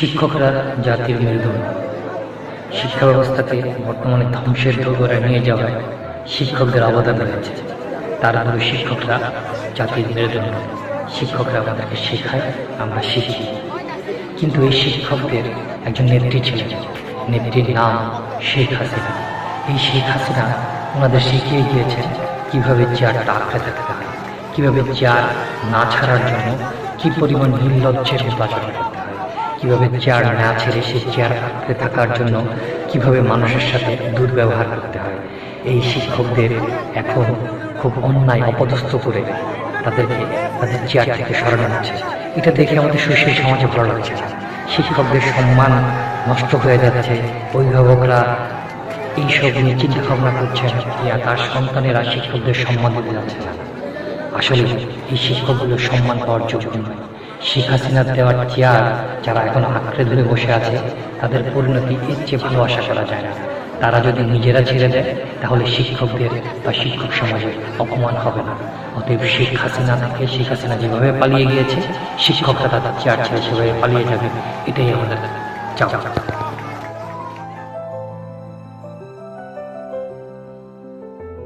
শিক্ষকরা জাতির মেরুদণ্ড। শিক্ষা ব্যবস্থাকে বর্তমানে ধ্বংসের দোরগোড়ায় নিয়ে যাওয়ায় শিক্ষকদের অবদান রয়েছে। তারপরে শিক্ষকরা জাতির মেরুদণ্ড। শিক্ষকরা আমাদেরকে শেখায়, আমরা শিখি। কিন্তু এই শিক্ষকদের একজন নেত্রী ছিলেন। নেত্রীর নাম শেখ হাসিনা। এই শেখ হাসিনা ওনাদের শিখিয়ে গিয়েছেন কীভাবে চেয়ারটা আঁকড়ে থাকতে হয় কীভাবে চেয়ার না ছাড়ার জন্য কি পরিমাণ নির্লজ্জের নির্বাচন করতে হয় কীভাবে চেয়ার না ছেড়ে সেই চেয়ার আঁকড়ে থাকার জন্য কীভাবে মানুষের সাথে দুর্ব্যবহার করতে হয়? এই শিক্ষকদের এখন খুব অন্যায় অপদস্থ করে তাদেরকে তাদের চেয়ার থেকে সরানো হচ্ছে। এটা দেখে আমাদের সুশীল সমাজে ভালো লাগছে। শিক্ষকদের সম্মান নষ্ট হয়ে যাচ্ছে। অভিভাবকরা এইসব নিয়ে চিন্তা ভাবনা করছেন তার সন্তানেরা শিক্ষকদের সম্মান দিতে যাচ্ছে না। আসলে এই শিক্ষকগুলো সম্মান পাওয়ার যোগ্য নয়। শেখ হাসিনার দেওয়ার চেয়ার যারা এখন আঁকড়ে ধরে বসে আছে, তাদের পরিণতি এর চেয়ে ভালো আশা করা যায় না। তারা যদি নিজেরা ছেড়ে দেয়, তাহলে শিক্ষকদের বা শিক্ষক সমাজের অপমান হবে না। অতএব শেখ হাসিনা থেকে শেখ হাসিনা যেভাবে পালিয়ে গিয়েছে, শিক্ষকরা তাদের চেয়ার ছেড়ে সেভাবে পালিয়ে যাবে, এটাই আমাদের চাওয়া।